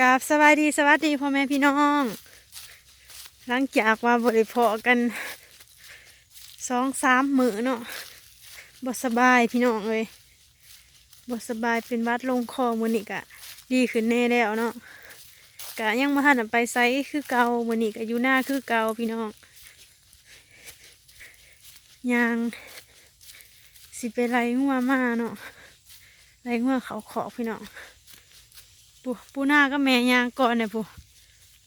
กับสวัสดีสวัสดีพ่อแม่พี่น้อง หลังจากว่าบริพอกันสองสามมือเนาะบสบายพี่น้องเลยบสบายเป็นวัดลงคอมือนี่กะ ดีขึ้นแน่แล้วเนาะกะยังมาทันไปไซคือเก่ามือนี่กะอยู่หน้าคือเก่าพี่น้องยังสิไปไลงัวมาเนาะไลงัวเขาขอพี่น้อง ปูปูหน้าก็แม่ยางก่อนเนี่ยปู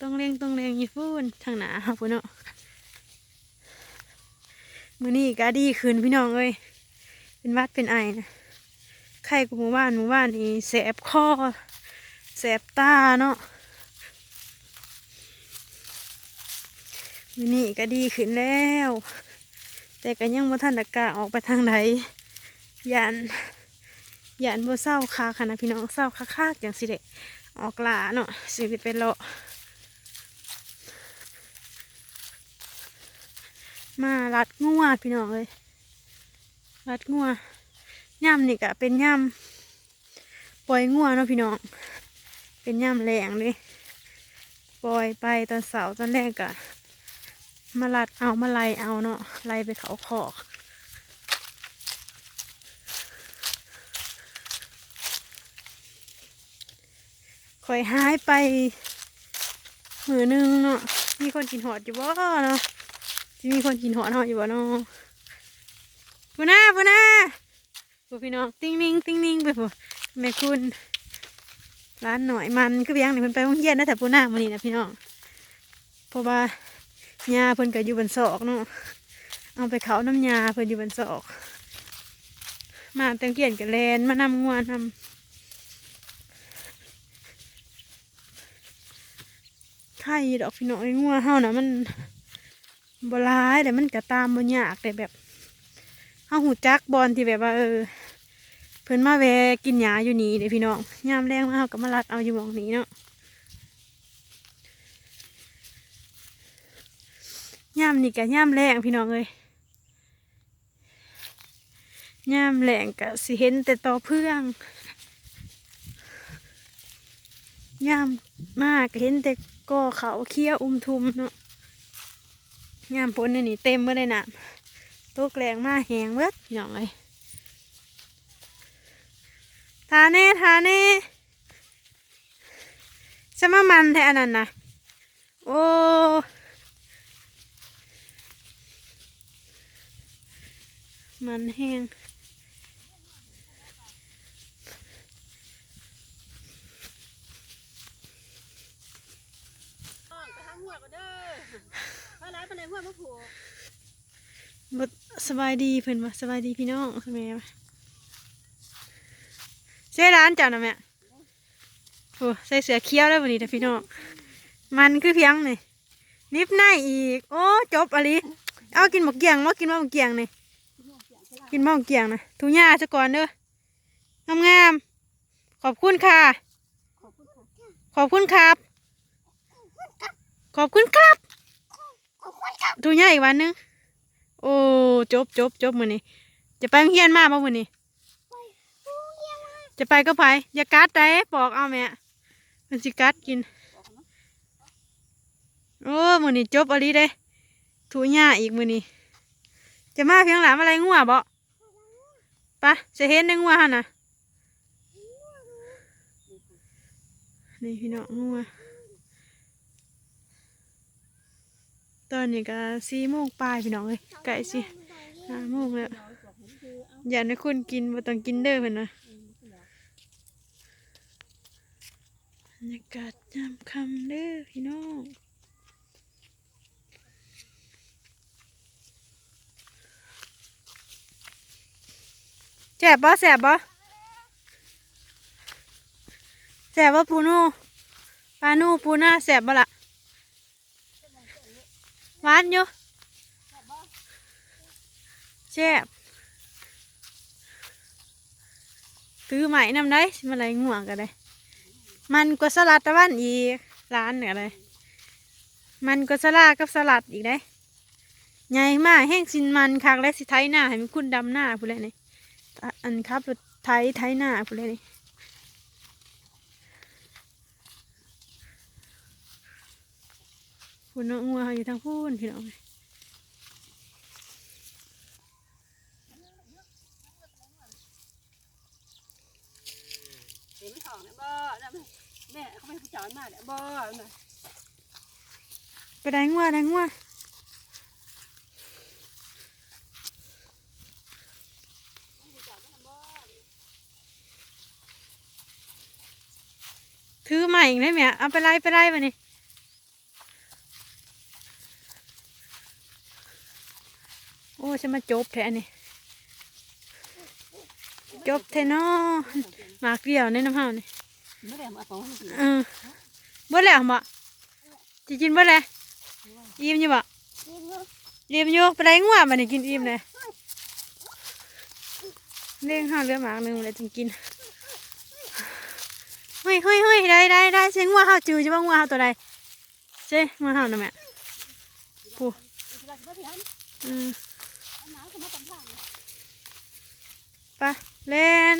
ต้องเลี้ยงต้องเลี้ยงอยี่ฟูนทางหนาค่ะปูเนาะมือนี้ก็ดีขึ้นพี่น้องเอ้ยเป็นวัดเป็นไอนะไข้กูหมู่บ้านหมู่บ้านนี่แสบคอแสบตาเนาะมือนี้ก็ดีขึ้นแล้ว แต่ก็ยังบ่ทันตะกาออกไปทางไหนยัน ย่าอันบ่เศร้าค่ะค่ะนะพี่น้องเศร้าคักๆอย่างสิเดออกหลาเนาะสิเป็นเลมารัดงัวพี่น้องเลยรัดงัวย่ำนี่กะเป็นย่ำปล่อยงัวเนาะพี่น้อง เป็นย่ำแรงเลยปล่อยไปตอนเสาร์ตอนแรกกะมาลัดเอามาไล่เอาเนาะไล่ไปเขาขอก ข่อยหายไปมือหนึงเนาะมีคนกินหอดอยู่บ่เนาะที่มีคนกินหอดหอดอยู่บ่เนาะพูน่าพูน่าพูพี่น้องติ้งนิ่งติ้งนิ่งไปพูแม่คุณร้านหน่อยมันก็เพียงนี่เพิ่นไปโรงเรียนนะแต่พูน่ามื้อนี้นะพี่น้องเพราะว่าหญ้าเพิ่นก็อยู่บนศอกเนาะเอาไปเขาน้ำยาเพิ่นอยู่บนศอก มาตังเกียนกับแลนมานำงัวนำ ไข่ดอกพี่น้องงัวเฮานะมันบร้ายแต่มันก็ตามบ่ยากแต่แบบเฮาหูจักบอลที่แบบว่าเออเพิ่นมาแวกินหญ้าอยู่นี่เด้พี่น้องยามแรงมาเฮาก็มาลัดเอาอยู่มองนี้เนาะยามนี่ก็ยามแรงพี่น้องเอ้ยยามแรงก็สิเห็นแต่ตอเพื่องยามมากเห็นแต่ ก็เขาเคี้ยวอุ้มทุมเนาะงามพ้นนี่เต็มเมื่อได้น้ำตกแรงมากแหงเบิดพี่องเลยทาเน่ทาเน่จะมามันแทนนั้นนะโอ้มันแห้ง ไปหาหัวก็เด้อไปไหนไปไหนหัว มาผูกบสบายดีเพิ่นว่าสบายดีพี่น้องคือแม่ว่าใช่ร้านเจ้านะแม่โอ้ใส่เสื้อเขียวแล้ววันนี้นะพี่น้องมันคือเพียงนี่นิบหน้าอีก โอ้จบอะไรเอากินหมกเกียงมากินหมกเกียงนี่กินหมกเกียงนะทุญ่าซะก่อนเด้องามๆขอบคุณค่ะ ขอบคุณครับ ขอบคุณครับ ทุญ่าอีกวันหนึงโอ้จบจบจบมือนี้จะไปโรงเรียนมาบ่มือนี้จะไปก็ไปอย่ากัดได้บอกเอาแม่มันสิกัดกินโอ้มือนี้จบอะไรเด้ถูหญ้าอีกมือนี้จะมาเพียงหลามอะไรงัวบ่ไปะจะเห็นในงัวหั่นน่ะนี่พี่น้องงัว ตอนนี้ก็สี่โมงปลายพี่น้องเอ้ยไก่สิห้าโมงแล้วอย่าให้คุณกินบ่ต้องกินเด้อเพิ่นนะบรรยากาศยามค่ำเด้อพี่น้องแสบบ่แสบบ่แสบบ่ปูนูปลานูปูน่าแสบบ่ล่ะานอยู่แซ่บตื้อใหม่นำได้สิมาไรง่วงกันเลยมันก็สลัดตะวันอีกร้านเนี่ยเลยมันก็สลากับสลัดอีกได้ใหญ่มากแห้งสินมันคักและสิไทยหน้าให้มันคุณดำหน้าพูดเลยนี่อันครับไทยไทยหน้าพูดเลยนี่ พุ่นเนาะงัวเขาอยู่ทางพุ่นพี่น้องเอ้ยเห็นมันทองนะบ่นั่นมันแม่เขาไม่ผู้จอนมาเนี่ยบ่น่ะไปได้งัวได้งัวถือใหม่อีกได้ไหมอะเอาไปไล่ไปไล่มานี่โอ้ฉันมาจบแทนนี่จบแทนเนาะหมากเดียวในน้ำเฮานี่ไม่ได้มาของมันกินเออบ่แล้วบ่จะกินบ่แล้วอิ่มอยู่บ่อิ่มอยู่ไปได้งัวมานี่กินอิ่มเลยเลี้ยงห้าเรือหมากหนึงเลยจึงกินเฮ้ยเฮ้ยเฮ้ยได้ได้ได้เสียงงัวเฮาจือจะว่างัวเฮาตัวใดเจ้งัวเฮาน่ะแม่ปูสิว่าสิบ่สิหันอืม เอาหนาวขึ้นมาตำทาง ไปเล่น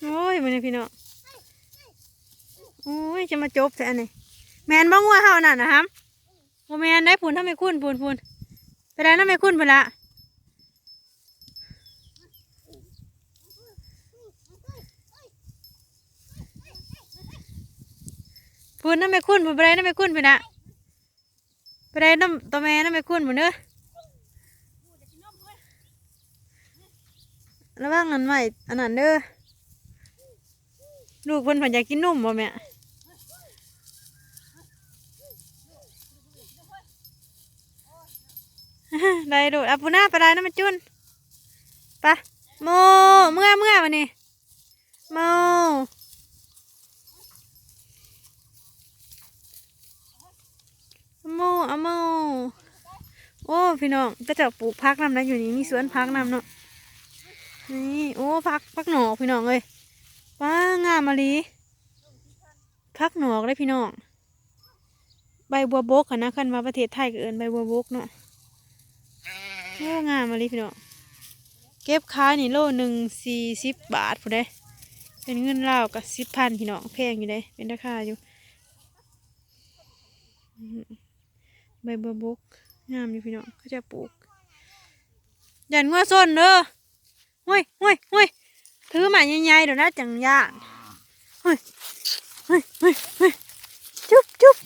โอ้ยมันนี่พี่น้องโอ้ยจะมาจบแต่อันนี้แมนบ้างว่าเฮานั่นนะครับโอแมนได้ผุนถ้าไม่คุ้นผุนผุนไปได้ถ้าไม่คุ้นไปละผุนถ้าไม่คุ้นผุนไปได้ถ้าไม่คุ้นไปละ ไปได้น้ำตัวแม่ถ้าไม่คุ้นผุนเด้อระวังอันใหม่อันนั้นเด้อลูกเพิ่นเพิ่นอยากกินนมบ่แม่ได้ดูอะปูน่าไปได้นะมันจุนไปะโมเมื่อเมื่อวันนี้โม โมอโมโอ้พี่น้องก็จะปลูกพักนำนะอยู่นี่มีสวนพักนำเนาะนี่โอ้พักพักหนอกพี่น้องเลยว้างามมะลีพักหนอกเลยพี่น้อง ใบบัวบกค่ะนะคันมาประเทศไทยก็เอินใบบัวบกเนาะโอ้งามมาลยพี่น้องเก็บขานี่โลหนึ่งสี่สิบบาทผู้ใดเป็นเงินเลากับสิบพันพี่น้องแพงอยู่ได้เป็นราคาอยู่อื ใบบัวบกงามอยู่พี่น้องเขาจะปลูกยันงัวส้นเด้อห้ยห้ยห้ยถือมาใหญ่ๆเดี๋ยวนะจังยานห้ยห้ยห้ยห้ยจุ๊บจุ๊บ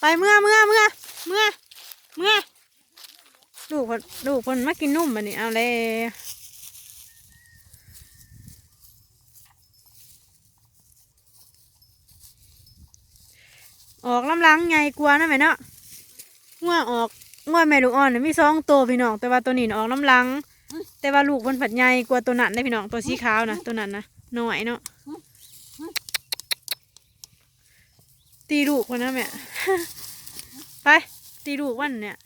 ไปเมื่อเมื่อเมื่อเมื่อเมื่อลูกเพิ่นลูกเพิ่นมากินนุ่มบัดนี้เอาเลยออกลำลังใหญ่กว่นะแม่เนาะ งัวออกงัวแม่ลูกอ่อนน่ะมีสองตัวพี่น้อง แต่ว่าตัวนี้น่ะออกลำลัง แต่ว่าลูกเพิ่นผัดใหญ่กว่าตัวนั้นได้พี่น้องตัวสีขาวนะตัวนั้นนะน้อยเนาะตีลูกคนนะแม่ ไป ตีลูกวันเนี่ย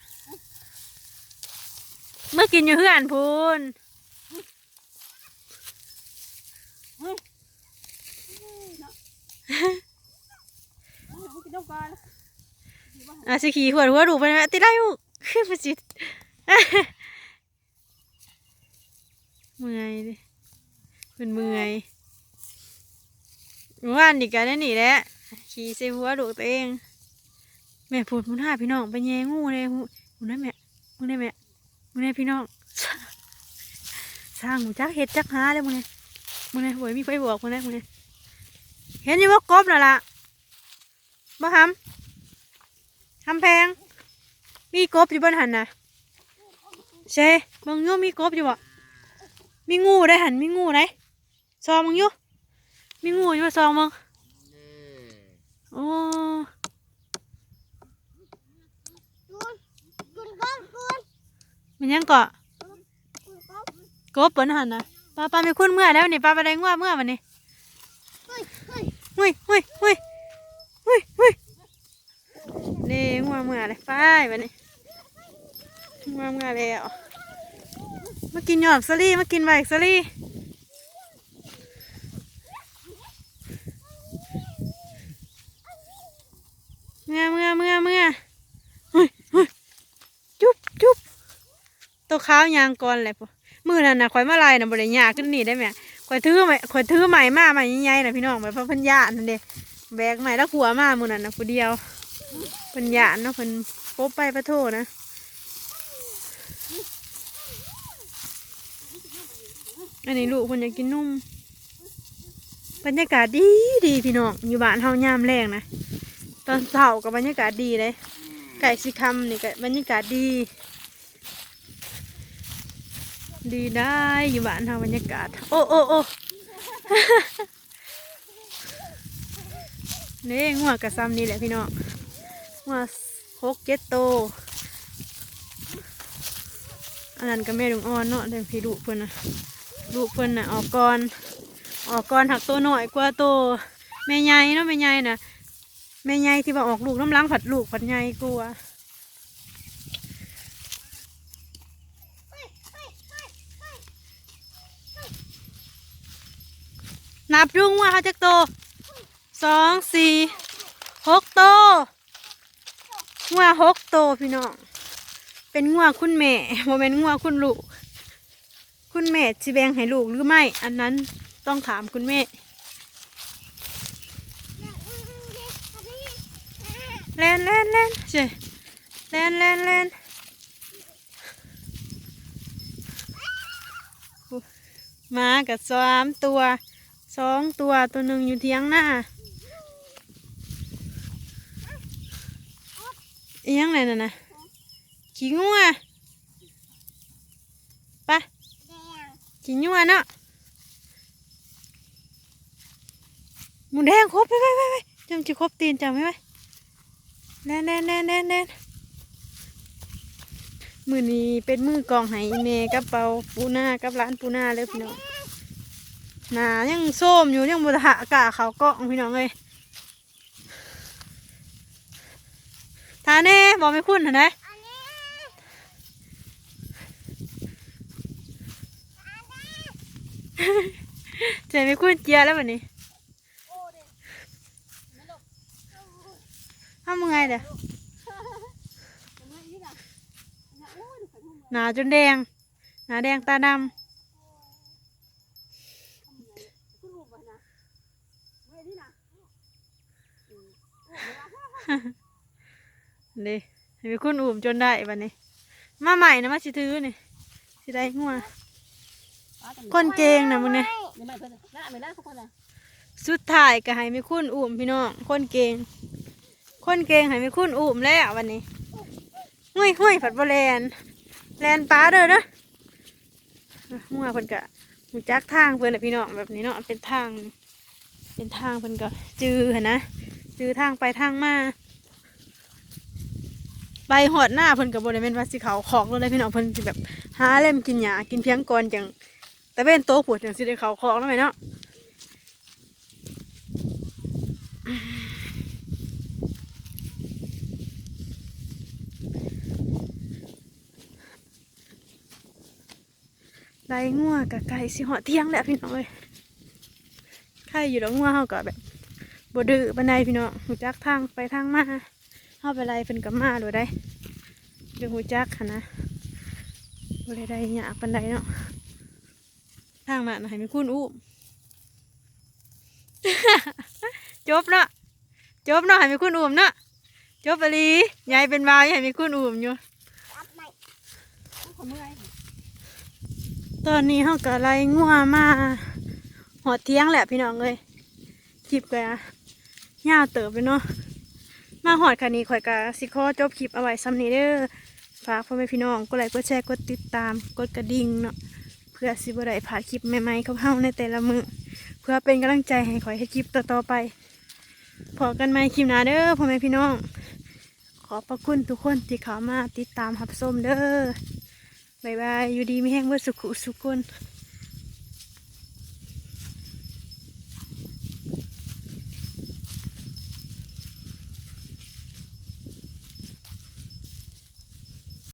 เมื่อกินอยู่เพื่อนพูนเอากินนมก่อน อะสิขี่หัวหัวดูไปนะติดได้ลูกขึ้นมาจิตเมื่อยดิเป็นเมื่อยเมื่อวานนี่กันนั่นนี่แหละขี่ใส่หัวดูตัวเองแม่พูดมุนหาพี่น้องไปแย่งูเลยมุนได้แม่มุนได้แม่มุนได้พี่น้องสร้างหูจักเห็ดจักหาเลยมุนได้มุนได้หวยมีไฟบอกมุนได้มุนได้เห็นอยู่ว่ากบน่ะล่ะบ่ทำ ทำแพง มีกบอยู่บนหันนะเชมึงอยูมีกบอยู่บ่มีงูได้หันมีงูได้ซองมึงอยู่มีงูอยู่ซองมึงโอ้มันยังเกาะกบเปิดหันนะป้าป้าไม่คุ้นเมื่อแล้วนี่ป้าไปได้งัวเมื่อวันนี้เฮ้ยเฮ้ยเฮ้ยเฮ้ยเฮ้ยเฮ้ย นี่งัวเมื่อเลยไปวันนี้งัวเมื่อแล้วมากินหยอดสลี่มากินใบสลี่เมื่อเมื่อเมื่อเมื่อเฮ้ยเฮ้ยจุ๊บจุ๊บตัวขาวยางก่อนเลยปะมือนั่นน่ะข่อยมาลายน่ะบริยาขึ้นนี่ได้ไหมข่อยถือใหม่ข่อยถือใหม่มาใหม่ใหญ่ๆนะพี่น้องแบบพระพันยานนั่นเด้แบกใหม่แล้วขัวมาหมือนั่นนะผู้เดียว เพันหยานเนาะเพิ่นพบไปประโทนะอันนี้ลูกเพิ่นอยากกินนุ่มบรรยากาศดีดีพี่น้องอยู่บ้านเฮายามแรงนะตอนเช้ากับบรรยากาศดีเลยไก่สิคำนี่ก็บรรยากาศดี ดีได้อยู่บ้านเฮาบรรยากาศ โอ้โอ้โอ้เนี่งัวกระซำนี่แหละพี่น้อง งัวหกเจ็ดโต อันนั้นก็แม่ลุงอ่อนเนาะเดี๋ยวพี่ลูกเพิ่นนะลูกเพิ่อนน่ะออกก่อน ออกก่อนหักตัวหน่อยกว่าโตแม่ใหญ่เนาะแม่ใหญ่น่ะแม่ใหญ่ที่ว่าออกลูกน้ำล้างผัดลูกผัดใหญ่กลัวนับดุงว่าเขาจะโตสองสี่หกโต งัวหกโตพี่น้อง เป็นงัวคุณแม่โมเป็นงัวคุณลูก คุณแม่จะแบงให้ลูกหรือไม่ อันนั้นต้องถามคุณแม่แลนแลนแลนเจแลนแลนแลนมากับสามตัวสองตัวตัวหนึ่งอยู่เทียงหน้า อียังไงน่ะนะขี้งัวไปะขี้งัวเนาะหมูแดงครบไปไปไปไปจำจะครบตีนจำไหมไปแน่นแน่นแน่นแน่นแน่นมือนี้เป็นมือกองไหอีเมกับเปาปูนากับร้านปูนาเลยพี่น้องหนายังส้มอยู่ยังบุตรหะกะเขาเกาะพี่น้องเลย ทาเน่บอกไม่คุ้นเห็นไหมใจไม่คุ้นเจียแล้ววันนี้ทำยังไงเด้อหนาจนแดง หนาแดงตาดำ เด้ให้ไปคุ้นอุ่มจนได้วันนี้ มาใหม่นะมาสิถือนี่สิได้งัวคนเกงนะมึงเนี่ยสุดท้ายก็ให้ม่คุ้นอุ่มพี่น้องคนเกงคนเกงให้ม่คุ้นอุ่มแล้ววันนี้ห้วยห้วยผัดบแลนแลนป้าเด้อเด้อมั่วเพิ่นกะหูจักทางเพิ่นแหละพี่น้องแบบนี้เนาะเป็นทาง เป็นทางเพิ่นก็จือนนะจือทางไปทางมา ไปหอดหน้าเพิ่นกับบริเวณว่าสิเขาของเลยพี่น้องเพิ่นสิแบบหาเล่มกินหญ้ากินเพียงก่อนจังแต่เป็นโตปวดจังสิได้เขาของแล้วไหมเนาะไล่งัวกับไก่สิหอดเที่ยงแหละพี่น้องเอ้ยใครอยู่ดอกงัวเฮาก็แบบบดื้อบันไดพี่น้องหูจักทางไปทางมา เฮาไปไล่เพิ่นกับมาดยได้เดี๋ยวหูจักค่ะนะบ่ได้ได้ยากปานใดเนาะทางมาน่ะให้มีคุณอุ้มจบเนาะจบเนาะให้มีคุณอุ้มเนาะจบไปลียายเป็นบาวให้มีคุณอุ้มอยู่ตอนนี้เขาก็ไล่งัวมาหอดเที่ยงแหละพี่น้องเลยคลิปก็ยาเติบไปเนาะ มาหอดคันนี้ข่อยก็สิขอจบคลิปเอาไว้ซ้ำนี้เด้อฝากพ่อแม่พี่น้องกดไลค์กดแชร์กดติดตามกดกระดิ่งเนาะเพื่อสิบได้พลาดคลิปใหม่ๆเของเฮาในแต่ละมือเพื่อเป็นกำลังใจให้ข่อยให้คลิปต่อๆไปพอกันใหมคลิปหน้าเด้อพ่อแม่พี่น้อง ขอบพระคุณทุกคนที่เข้ามาติดตามรับชมเด้อบายบายอยู่ดีไม่แห้งเมื่อสุขุสุขคน